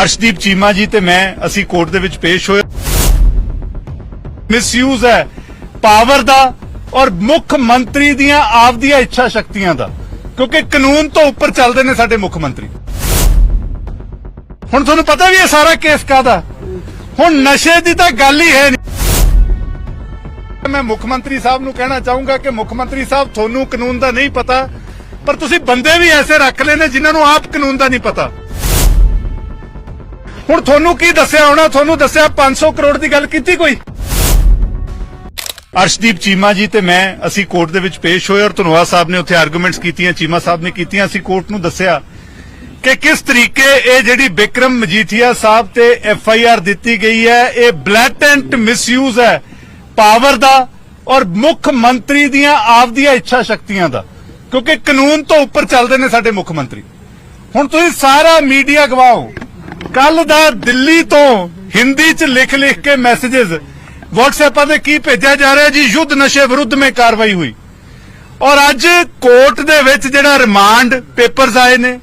ਅਰਸ਼ਦੀਪ ਚੀਮਾ ਜੀ ਤੇ ਮੈਂ ਅਸੀਂ ਕੋਰਟ ਦੇ ਵਿੱਚ ਪੇਸ਼ ਹੋਏ। ਮਿਸਯੂਜ਼ ਹੈ ਪਾਵਰ ਦਾ ਔਰ ਮੁੱਖ ਮੰਤਰੀ ਦੀਆਂ ਆਪਦੀਆਂ ਇੱਛਾ ਸ਼ਕਤੀਆਂ ਦਾ, ਕਿਉਂਕਿ ਕਾਨੂੰਨ ਤੋਂ ਉੱਪਰ ਚੱਲਦੇ ਨੇ ਸਾਡੇ ਮੁੱਖ ਮੰਤਰੀ। ਹੁਣ ਤੁਹਾਨੂੰ ਪਤਾ ਵੀ ਇਹ ਸਾਰਾ ਕੇਸ ਕਾਦਾ ਹੁਣ ਨਸ਼ੇ ਦੀ ਤਾਂ ਗੱਲ ਹੀ ਹੈ ਨਹੀਂ। ਮੈਂ ਮੁੱਖ ਮੰਤਰੀ ਸਾਹਿਬ ਨੂੰ ਕਹਿਣਾ ਚਾਹੂੰਗਾ ਕਿ ਮੁੱਖ ਮੰਤਰੀ ਸਾਹਿਬ, ਤੁਹਾਨੂੰ ਕਾਨੂੰਨ ਦਾ ਨਹੀਂ ਪਤਾ, ਪਰ ਤੁਸੀਂ ਬੰਦੇ ਵੀ ਐਸੇ ਰੱਖ ਲਏ ਨੇ ਜਿਨ੍ਹਾਂ ਨੂੰ ਆਪ ਕਾਨੂੰਨ ਦਾ ਨਹੀਂ ਪਤਾ। ਹੁਣ ਤੁਹਾਨੂੰ ਕੀ ਦੱਸਿਆ ਹੋਣਾ? ਤੁਹਾਨੂੰ ਦੱਸਿਆ 500 ਕਰੋੜ ਦੀ ਗੱਲ ਕੀਤੀ ਕੋਈ? ਅਰਸ਼ਦੀਪ ਚੀਮਾ ਜੀ ਤੇ ਮੈਂ ਅਸੀਂ ਕੋਰਟ ਦੇ ਵਿੱਚ ਪੇਸ਼ ਹੋਏ ਔਰ ਧਨੋਆ ਸਾਹਿਬ ਨੇ ਉੱਥੇ ਆਰਗੂਮੈਂਟਸ ਕੀਤੀਆਂ, ਚੀਮਾ ਸਾਹਿਬ ਨੇ ਕੀਤੀਆਂ, ਅਸੀਂ ਕੋਰਟ ਨੂੰ ਦੱਸਿਆ ਕਿ ਕਿਸ ਤਰੀਕੇ ਇਹ ਜਿਹੜੀ ਬਿਕਰਮ ਮਜੀਠੀਆ ਸਾਹਿਬ ਤੇ ਐਫ ਆਈ ਆਰ ਦਿੱਤੀ ਗਈ ਹੈ, ਇਹ ਬਲੈਟੈਂਟ ਮਿਸਯੂਜ਼ ਹੈ ਪਾਵਰ ਦਾ ਔਰ ਮੁੱਖ ਮੰਤਰੀ ਦੀਆਂ ਆਪਦੀਆਂ ਇੱਛਾ ਸ਼ਕਤੀਆਂ ਦਾ। ਕਿਉਂਕਿ ਕਾਨੂੰਨ ਤੋਂ ਉੱਪਰ ਚੱਲਦੇ ਨੇ ਸਾਡੇ ਮੁੱਖ ਮੰਤਰੀ। ਹੁਣ ਤੁਸੀਂ ਸਾਰਾ ਮੀਡੀਆ ਗਵਾਓ ਕੱਲ ਦਾ ਦਿੱਲੀ ਤੋਂ ਹਿੰਦੀ ਚ ਲਿਖ ਲਿਖ ਕੇ ਮੈਸੇजेस WhatsApp ਤੇ ਕੀ ਭੇਜਿਆ ਜਾ ਰਿਹਾ ਜੀ? ਯੁੱਧ ਨਸ਼ੇ ਵਿਰੁੱਧ ਮੇ ਕਾਰਵਾਈ ਹੋਈ। ਔਰ ਅੱਜ ਕੋਰਟ ਦੇ ਵਿੱਚ ਜਿਹੜਾ ਰਿਮਾਂਡ ਪੇਪਰਸ ਆਏ ਨੇ,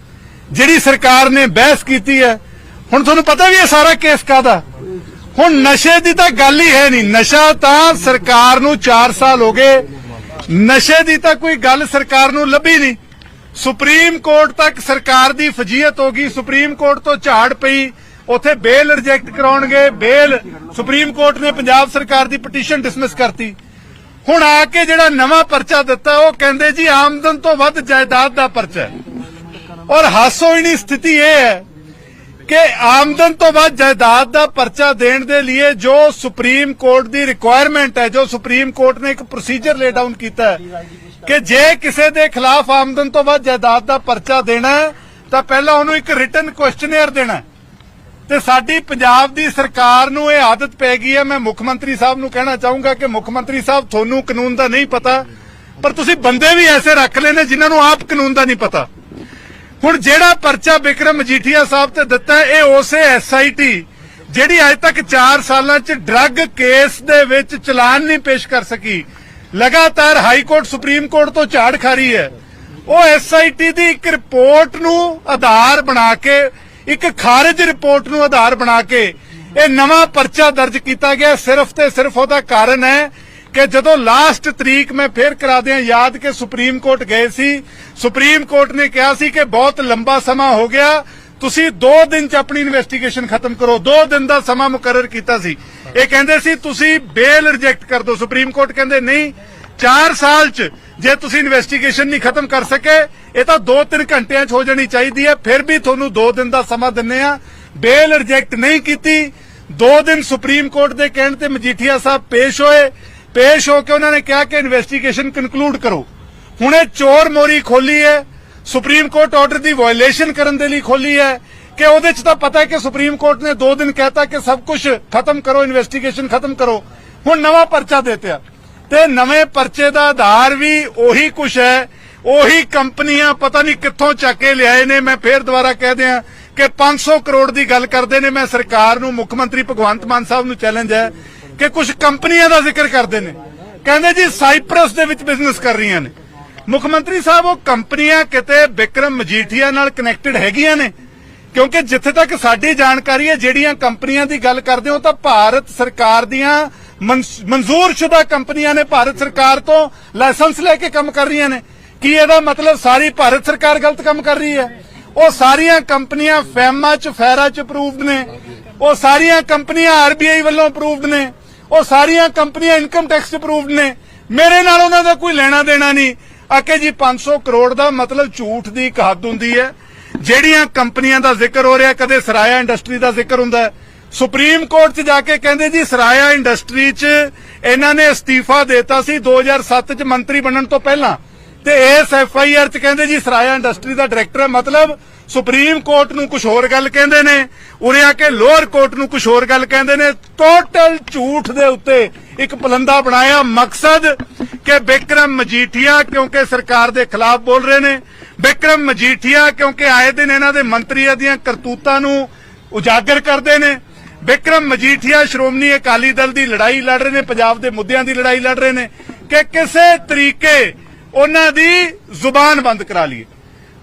ਜਿਹੜੀ ਸਰਕਾਰ ਨੇ ਬਹਿਸ ਕੀਤੀ ਹੈ, ਹੁਣ ਤੁਹਾਨੂੰ ਪਤਾ ਵੀ ਇਹ ਸਾਰਾ ਕੇਸ ਕਾਦਾ ਹੁਣ ਨਸ਼ੇ ਦੀ ਤਾਂ ਗੱਲ ਹੀ ਹੈ ਨਹੀਂ। ਨਸ਼ਾ ਤਾਂ ਸਰਕਾਰ ਨੂੰ 4 ਸਾਲ ਹੋ ਗਏ। ਨਸ਼ੇ ਦੀ ਤਾਂ ਕੋਈ ਗੱਲ ਸਰਕਾਰ ਨੂੰ ਲੱਭੀ ਨਹੀਂ। ਸੁਪਰੀਮ ਕੋਰਟ ਤੱਕ ਸਰਕਾਰ ਦੀ ਫਜੀਅਤ ਹੋ ਗਈ। ਸੁਪਰੀਮ ਕੋਰਟ ਤੋਂ ਝਾੜ ਪਈ। ਉਥੇ ਬੇਲ ਰਿਜੈਕਟ ਕਰਾਉਣਗੇ। ਬੇਲ ਸੁਪਰੀਮ ਕੋਰਟ ਨੇ ਪੰਜਾਬ ਸਰਕਾਰ ਦੀ ਪਟੀਸ਼ਨ ਡਿਸਮਿਸ ਕਰਤੀ। ਹੁਣ ਆ ਕੇ ਜਿਹੜਾ ਨਵਾਂ ਪਰਚਾ ਦਿੱਤਾ, ਉਹ ਕਹਿੰਦੇ ਜੀ ਆਮਦਨ ਤੋਂ ਵੱਧ ਜਾਇਦਾਦ ਦਾ ਪਰਚਾ ਹੈ। ਔਰ ਹਾਸੋਹੀਣੀ ਸਥਿਤੀ ਇਹ ਹੈ ਕਿ ਆਮਦਨ ਤੋਂ ਬਾਅਦ ਜਾਇਦਾਦ ਦਾ ਪਰਚਾ ਦੇਣ ਦੇ ਲਈ ਜੋ ਸੁਪਰੀਮ ਕੋਰਟ ਦੀ ਰਿਕੁਆਇਰਮੈਂਟ ਹੈ, ਜੋ ਸੁਪਰੀਮ ਕੋਰਟ ਨੇ ਇੱਕ ਪ੍ਰੋਸੀਜਰ ਲੇ ਡਾਊਨ ਕੀਤਾ ਹੈ ਕਿ ਜੇ ਕਿਸੇ ਦੇ ਖਿਲਾਫ ਆਮਦਨ ਤੋਂ ਬਾਅਦ ਜਾਇਦਾਦ ਦਾ ਪਰਚਾ ਦੇਣਾ ਤਾਂ ਪਹਿਲਾਂ ਉਹਨੂੰ ਇੱਕ ਰਿਟਨ ਕੁਐਸਚਨੇਅਰ ਦੇਣਾ ਤੇ ਸਾਡੀ ਪੰਜਾਬ ਦੀ ਸਰਕਾਰ ਨੂੰ ਇਹ ਆਦਤ ਪੈ ਗਈ ਹੈ, ਮੈਂ ਮੁੱਖ ਮੰਤਰੀ ਸਾਹਿਬ ਨੂੰ ਕਹਿਣਾ ਚਾਹੂੰਗਾ ਕਿ ਮੁੱਖ ਮੰਤਰੀ ਸਾਹਿਬ, ਤੁਹਾਨੂੰ ਕਾਨੂੰਨ ਦਾ ਨਹੀਂ ਪਤਾ, ਪਰ ਤੁਸੀਂ ਬੰਦੇ ਵੀ ਐਸੇ ਰੱਖ ਲਏ ਨੇ ਜਿਨ੍ਹਾਂ ਨੂੰ ਆਪ ਕਾਨੂੰਨ ਦਾ ਨਹੀਂ ਪਤਾ। ਹੁਣ ਜਿਹੜਾ ਪਰਚਾ ਬਿਕਰਮ ਮਜੀਠੀਆ ਸਾਹਿਬ ਤੇ ਦਿੱਤਾ ਇਹ ਉਸੇ ਐਸਆਈਟੀ ਜਿਹੜੀ ਅੱਜ ਤੱਕ 4 ਸਾਲਾਂ 'ਚ ਡਰੱਗ ਕੇਸ ਦੇ ਵਿੱਚ ਚਲਾਨ ਨਹੀਂ ਪੇਸ਼ ਕਰ ਸਕੀ। ਲਗਾਤਾਰ ਹਾਈ ਕੋਰਟ ਸੁਪਰੀਮ ਕੋਰਟ ਤੋਂ ਝਾੜ ਖਾ ਰਹੀ ਹੈ। ਉਹ ਐਸਆਈਟੀ ਦੀ ਇੱਕ ਰਿਪੋਰਟ ਨੂੰ ਆਧਾਰ ਬਣਾ ਕੇ, ਇੱਕ ਖਾਰਜ ਰਿਪੋਰਟ ਨੂੰ ਆਧਾਰ ਬਣਾ ਕੇ, ਇਹ ਨਵਾਂ ਪਰਚਾ ਦਰਜ ਕੀਤਾ ਗਿਆ। ਸਿਰਫ ਤੇ ਸਿਰਫ ਉਹਦਾ ਕਾਰਨ ਹੈ ਕਿ ਜਦੋਂ ਲਾਸਟ ਤਰੀਕ ਮੈਂ ਫੇਰ ਕਰਾ ਦਿਆਂ, ਯਾਦ ਕਿ ਸੁਪਰੀਮ ਕੋਰਟ ਗਏ ਸੀ। ਸੁਪਰੀਮ ਕੋਰਟ ਨੇ ਕਿਹਾ ਸੀ ਕਿ ਬਹੁਤ ਲੰਬਾ ਸਮਾਂ ਹੋ ਗਿਆ। ਤੁਸੀਂ 2 ਦਿਨ ਚ ਆਪਣੀ ਇਨਵੈਸਟੀਗੇਸ਼ਨ ਖਤਮ ਕਰੋ। 2 ਦਿਨ ਦਾ ਸਮਾਂ ਮੁਕਰਰ ਕੀਤਾ ਸੀ। ਇਹ ਕਹਿੰਦੇ ਸੀ, ਤੁਸੀਂ ਬੇਲ ਰਿਜੈਕਟ ਕਰ ਦਿਓ। ਸੁਪਰੀਮ ਕੋਰਟ ਕਹਿੰਦੇ, ਨਹੀਂ 4 ਸਾਲ ਚ ਜੇ ਤੁਸੀਂ ਇਨਵੈਸਟੀਗੇਸ਼ਨ ਨਹੀਂ ਖਤਮ ਕਰ ਸਕੇ, ਇਹ ਤਾਂ 2-3 ਘੰਟਿਆਂ ਚ ਹੋ ਜਾਣੀ ਚਾਹੀਦੀ ਹੈ। ਫਿਰ ਵੀ ਤੁਹਾਨੂੰ 2 ਦਿਨ ਦਾ ਸਮਾਂ ਦਿੰਨੇ ਆ। ਬੇਲ ਰਿਜੈਕਟ ਨਹੀਂ ਕੀਤੀ। 2 ਦਿਨ ਸੁਪਰੀਮ ਕੋਰਟ ਦੇ ਕਹਿਣ ਤੇ ਮਜੀਠੀਆ ਸਾਹਿਬ ਪੇਸ਼ ਹੋਏ। ਪੇਸ਼ ਹੋ ਕੇ ਉਹਨਾਂ ਨੇ ਕਿਹਾ ਕਿ ਇਨਵੈਸਟੀਗੇਸ਼ਨ ਕਨਕਲੂਡ ਕਰੋ। ਹੁਣ ਇਹ ਚੋਰ ਮੋਰੀ ਖੋਲੀ ਹੈ ਸੁਪਰੀਮ ਕੋਰਟ ਆਰਡਰ ਦੀ ਵਾਇਲੇਸ਼ਨ ਕਰਨ ਦੇ ਲਈ ਖੋਲੀ ਹੈ, ਕਿ ਉਹਦੇ ਚ ਤਾਂ ਪਤਾ ਹੈ ਕਿ ਸੁਪਰੀਮ ਕੋਰਟ ਨੇ 2 ਦਿਨ ਕਹਿਤਾ ਕਿ ਸਭ ਕੁਝ ਖਤਮ ਕਰੋ ਇਨਵੈਸਟੀਗੇਸ਼ਨ ਖਤਮ ਕਰੋ। ਹੁਣ ਨਵਾਂ ਪਰਚਾ ਦੇਤਿਆ ਤੇ ਨਵੇਂ ਪਰਚੇ ਦਾ ਆਧਾਰ ਵੀ ਉਹੀ ਕੁਝ ਹੈ, ਉਹੀ ਕੰਪਨੀਆਂ ਪਤਾ ਨਹੀਂ ਕਿੱਥੋਂ ਚੱਕ ਕੇ ਲਿਆਏ ਨੇ। ਮੈਂ ਫੇਰ ਦੁਬਾਰਾ ਕਹਿ ਦਿਆਂ ਕਿ 500 ਕਰੋੜ ਦੀ ਗੱਲ ਕਰਦੇ ਨੇ। ਮੈਂ ਸਰਕਾਰ ਨੂੰ, ਮੁੱਖ ਮੰਤਰੀ ਭਗਵੰਤ ਮਾਨ ਸਾਹਿਬ ਨੂੰ ਚੈਲੰਜ ਹੈ ਕਿ ਕੁਝ ਕੰਪਨੀਆਂ ਦਾ ਜ਼ਿਕਰ ਕਰਦੇ ਨੇ। ਕਹਿੰਦੇ ਜੀ ਸਾਈਪ੍ਰਸ ਦੇ ਵਿੱਚ ਬਿਜ਼ਨਸ ਕਰ ਰਹੀਆਂ ਨੇ। ਮੁੱਖ ਮੰਤਰੀ ਸਾਹਿਬ, ਉਹ ਕੰਪਨੀਆਂ ਕਿਤੇ ਵਿਕਰਮ ਮਜੀਠੀਆ ਨਾਲ ਕਨੈਕਟਡ ਹੈਗੀਆਂ ਨੇ। ਕਿਉਂਕਿ ਜਿੱਥੇ ਤੱਕ ਸਾਡੀ ਜਾਣਕਾਰੀ ਹੈ, ਜਿਹੜੀਆਂ ਕੰਪਨੀਆਂ ਦੀ ਗੱਲ ਕਰਦੇ ਹੋ ਤਾਂ ਭਾਰਤ ਸਰਕਾਰ ਦੀਆਂ ਮਨਸ- ਮਨਜ਼ੂਰਸ਼ੁਦਾ ਕੰਪਨੀਆਂ ਨੇ। ਭਾਰਤ ਸਰਕਾਰ ਤੋਂ ਲਾਇਸੈਂਸ ਲੈ ਕੇ ਕੰਮ ਕਰ ਰਹੀਆਂ ਨੇ। ਕੀ ਇਹਦਾ ਮਤਲਬ ਸਾਰੀ ਭਾਰਤ ਸਰਕਾਰ ਗਲਤ ਕੰਮ ਕਰ ਰਹੀ ਹੈ? ਉਹ ਸਾਰੀਆਂ ਕੰਪਨੀਆਂ ਫੈਮਾ ਚ, ਫੈਰਾ ਚ ਅਪਰੂਵਡ ਨੇ। ਉਹ ਸਾਰੀਆਂ ਕੰਪਨੀਆਂ ਆਰਬੀਆਈ ਵੱਲੋਂ ਅਪਰੂਵਡ ਨੇ। ਉਹ ਸਾਰੀਆਂ ਕੰਪਨੀਆਂ ਇਨਕਮ ਟੈਕਸ ਅਪਰੂਵਡ ਨੇ। ਮੇਰੇ ਨਾਲ ਉਹਨਾਂ ਦਾ ਕੋਈ ਲੈਣਾ ਦੇਣਾ ਨਹੀਂ। ਆਕੇ ਜੀ 500 ਕਰੋੜ ਦਾ ਮਤਲਬ ਝੂਠ ਦੀ ਇੱਕ ਹੱਦ ਹੁੰਦੀ ਹੈ। ਜਿਹੜੀਆਂ ਕੰਪਨੀਆਂ ਦਾ ਜ਼ਿਕਰ ਹੋ ਰਿਹਾ, ਕਦੇ ਸਰਾਇਆ ਇੰਡਸਟਰੀ ਦਾ ਜ਼ਿਕਰ ਹੁੰਦਾ ਸੁਪਰੀਮ ਕੋਰਟ 'ਚ ਜਾ ਕੇ ਕਹਿੰਦੇ ਜੀ, ਸਰਾਇਆ ਇੰਡਸਟਰੀ 'ਚ ਇਹਨਾਂ ਨੇ ਅਸਤੀਫਾ ਦਿੱਤਾ ਸੀ। 2007 'ਚ ਮੰਤਰੀ ਬਣਨ ਤੋਂ ਪਹਿਲਾਂ ਤੇ ਇਸ ਐਫ ਆਈ ਆਰ 'ਚ ਕਹਿੰਦੇ ਜੀ ਸਰਾਇਆ ਇੰਡਸਟਰੀ ਦਾ ਡਾਇਰੈਕਟਰ ਹੈ। ਮਤਲਬ ਸੁਪਰੀਮ ਕੋਰਟ ਨੂੰ ਕੁਝ ਹੋਰ ਗੱਲ ਕਹਿੰਦੇ ਨੇ। ਉਰੇ ਆ ਕੇ ਲੋਅਰ ਕੋਰਟ ਨੂੰ ਕੁਝ ਹੋਰ ਗੱਲ ਕਹਿੰਦੇ ਨੇ। ਟੋਟਲ ਝੂਠ ਦੇ ਉੱਤੇ ਇੱਕ ਪਲੰਦਾ ਬਣਾਇਆ। ਮਕਸਦ ਕਿ ਬਿਕਰਮ ਮਜੀਠੀਆ ਕਿਉਂਕਿ ਸਰਕਾਰ ਦੇ ਖਿਲਾਫ ਬੋਲ ਰਹੇ ਨੇ, ਬਿਕਰਮ ਮਜੀਠੀਆ ਕਿਉਂਕਿ ਆਏ ਦਿਨ ਇਹਨਾਂ ਦੇ ਮੰਤਰੀਆਂ ਦੀਆਂ ਕਰਤੂਤਾਂ ਨੂੰ ਉਜਾਗਰ ਕਰਦੇ ਨੇ। ਬਿਕਰਮ ਮਜੀਠੀਆ, ਸ਼੍ਰੋਮਣੀ ਅਕਾਲੀ ਦਲ ਦੀ ਲੜਾਈ ਲੜ ਰਹੇ ਨੇ, ਪੰਜਾਬ ਦੇ ਮੁੱਦਿਆਂ ਦੀ ਲੜਾਈ ਲੜ ਰਹੇ ਨੇ ਕਿ ਕਿਸੇ ਤਰੀਕੇ ਉਹਨਾਂ ਦੀ ਜ਼ੁਬਾਨ ਬੰਦ ਕਰਾ ਲਈਏ।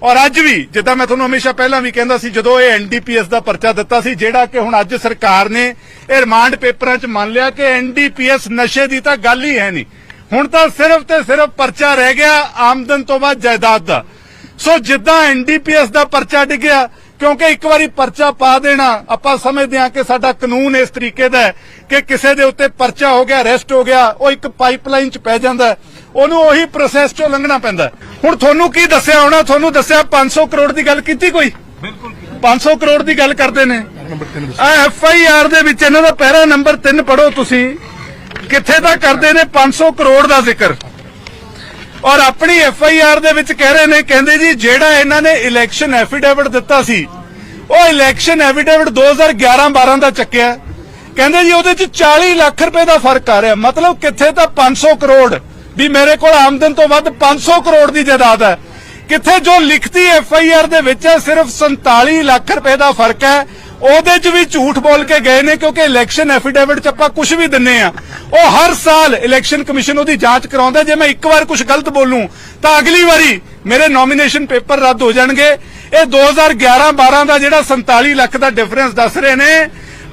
ਔਰ ਅੱਜ ਵੀ, ਜਿੱਦਾਂ ਮੈਂ ਤੁਹਾਨੂੰ ਹਮੇਸ਼ਾ ਪਹਿਲਾਂ ਵੀ ਕਹਿੰਦਾ ਸੀ, ਜਦੋਂ ਇਹ ਐਨਡੀਪੀਐਸ ਦਾ ਪਰਚਾ ਦਿੱਤਾ ਸੀ, ਜਿਹੜਾ ਕਿ ਹੁਣ ਅੱਜ ਸਰਕਾਰ ਨੇ ਇਹ ਰਿਮਾਂਡ ਪੇਪਰਾਂ 'ਚ ਮੰਨ ਲਿਆ ਕਿ ਐਨਡੀਪੀਐਸ ਨਸ਼ੇ ਦੀ ਤਾਂ ਗੱਲ ਹੀ ਹੈ ਨਹੀਂ। ਹੁਣ ਤਾਂ ਸਿਰਫ ਤੇ ਸਿਰਫ ਪਰਚਾ ਰਹਿ ਗਿਆ ਆਮਦਨ ਤੋਂ ਬਾਅਦ ਜਾਇਦਾਦ ਦਾ। ਸੋ ਜਿੱਦਾਂ ਐਨਡੀਪੀਐਸ ਦਾ ਪਰਚਾ ਡਿੱਗਿਆ, ਕਿਉਂਕਿ ਇੱਕ ਵਾਰੀ ਪਰਚਾ ਪਾ ਦੇਣਾ, ਆਪਾਂ ਸਮਝਦੇ ਹਾਂ ਕਿ ਸਾਡਾ ਕਾਨੂੰਨ ਇਸ ਤਰੀਕੇ ਦਾ ਹੈ ਕਿ ਕਿਸੇ ਦੇ ਉੱਤੇ ਪਰਚਾ ਹੋ ਗਿਆ ਅਰੈਸਟ ਹੋ ਗਿਆ, ਉਹ ਇੱਕ ਪਾਈਪਲਾਈਨ 'ਚ ਪੈ ਜਾਂਦਾ ਹੈ। ਉਹਨੂੰ ਉਹੀ ਪ੍ਰੋਸੈਸ 'ਚੋਂ ਲੰਘਣਾ ਪੈਂਦਾ। ਹੁਣ ਤੁਹਾਨੂੰ ਕੀ ਦੱਸਿਆ ਹੋਣਾ? ਤੁਹਾਨੂੰ ਦੱਸਿਆ 500 ਕਰੋੜ ਦੀ ਗੱਲ ਕੀਤੀ ਕੋਈ? ਬਿਲਕੁਲ 500 ਕਰੋੜ ਦੀ ਗੱਲ ਕਰਦੇ ਨੇ। ਆ ਐਫ ਆਈ ਆਰ ਦੇ ਵਿੱਚ ਇਹਨਾਂ ਦਾ ਪਹਿਰਾ ਨੰਬਰ 3 ਪੜੋ ਤੁਸੀਂ। ਕਿੱਥੇ ਦਾ ਕਰਦੇ ਨੇ? 500 ਕਰੋੜ ਦਾ ਜ਼ਿਕਰ। ਔਰ ਆਪਣੀ ਐਫ ਆਈ ਆਰ ਦੇ ਵਿੱਚ ਕਹਿ ਰਹੇ ਨੇ ਕਹਿੰਦੇ ਜੀ ਜਿਹੜਾ ਇਹਨਾਂ ਨੇ ਇਲੈਕਸ਼ਨ ਐਫੀਡੇਵਿਟ ਦਿੱਤਾ ਸੀ ਉਹ ਇਲੈਕਸ਼ਨ ਐਫੀਡੇਵਿਟ 2011-12 ਦਾ ਚੱਕਿਆ। ਕਹਿੰਦੇ ਜੀ ਉਹਦੇ ਚ 40 ਲੱਖ ਰੁਪਏ ਦਾ ਫ਼ਰਕ ਆ ਰਿਹਾ। ਮਤਲਬ ਕਿੱਥੇ ਤਾਂ 500 ਕਰੋੜ ਵੀ ਮੇਰੇ ਕੋਲ ਆਮਦਨ ਤੋਂ ਵੱਧ 500 ਕਰੋੜ ਦੀ ਜਾਇਦਾਦ ਹੈ। ਕਿੱਥੇ ਜੋ ਲਿਖਤੀ ਐਫ ਆਈ ਆਰ ਦੇ ਵਿੱਚ ਸਿਰਫ 47 ਲੱਖ ਰੁਪਏ ਦਾ ਫ਼ਰਕ ਹੈ। ਉਹਦੇ 'ਚ ਵੀ ਝੂਠ ਬੋਲ ਕੇ ਗਏ ਨੇ ਕਿਉਂਕਿ ਇਲੈਕਸ਼ਨ ਐਫੀਡੇਵਿਟ 'ਚ ਆਪਾਂ ਕੁਝ ਵੀ ਦਿੰਨੇ ਆ। ਉਹ ਹਰ ਸਾਲ ਇਲੈਕਸ਼ਨ ਕਮਿਸ਼ਨ ਉਹਦੀ ਜਾਂਚ ਕਰਾਉਂਦਾ ਜੇ ਮੈਂ ਇੱਕ ਵਾਰ ਕੁਝ ਗਲਤ ਬੋਲੂੰ, ਤਾਂ ਅਗਲੀ ਵਾਰੀ ਮੇਰੇ ਨੋਮੀਨੇਸ਼ਨ ਪੇਪਰ ਰੱਦ ਹੋ ਜਾਣਗੇ। ਇਹ 2011-12 ਦਾ ਜਿਹੜਾ 47 ਲੱਖ ਦਾ ਡਿਫਰੈਂਸ ਦੱਸ ਰਹੇ ਨੇ,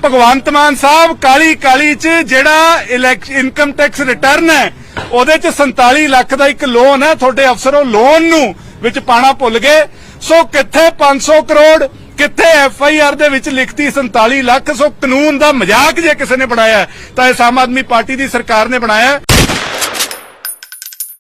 ਭਗਵੰਤ ਮਾਨ ਸਾਹਿਬ ਕਾਲੀ ਕਾਲੀ 'ਚ ਜਿਹੜਾ ਇਨਕਮ ਟੈਕਸ ਰਿਟਰਨ ਹੈ ਉਹਦੇ 'ਚ 47 ਲੱਖ ਦਾ ਇੱਕ ਲੋਨ ਹੈ, ਤੁਹਾਡੇ ਅਫਸਰ ਉਹ ਲੋਨ ਨੂੰ ਵਿੱਚ ਪਾਣਾ ਭੁੱਲ ਗਏ। ਸੋ ਕਿੱਥੇ 500 ਕਰੋੜ, ਕਿੱਥੇ ਐਫ ਆਈ ਆਰ ਦੇ ਵਿੱਚ ਲਿਖਤੀ 47 ਲੱਖ? ਸੋ ਕਾਨੂੰਨ ਦਾ ਮਜ਼ਾਕ ਜੇ ਕਿਸੇ ਨੇ ਬਣਾਇਆ ਤਾਂ ਇਸ ਆਮ ਆਦਮੀ ਪਾਰਟੀ ਦੀ ਸਰਕਾਰ ਨੇ ਬਣਾਇਆ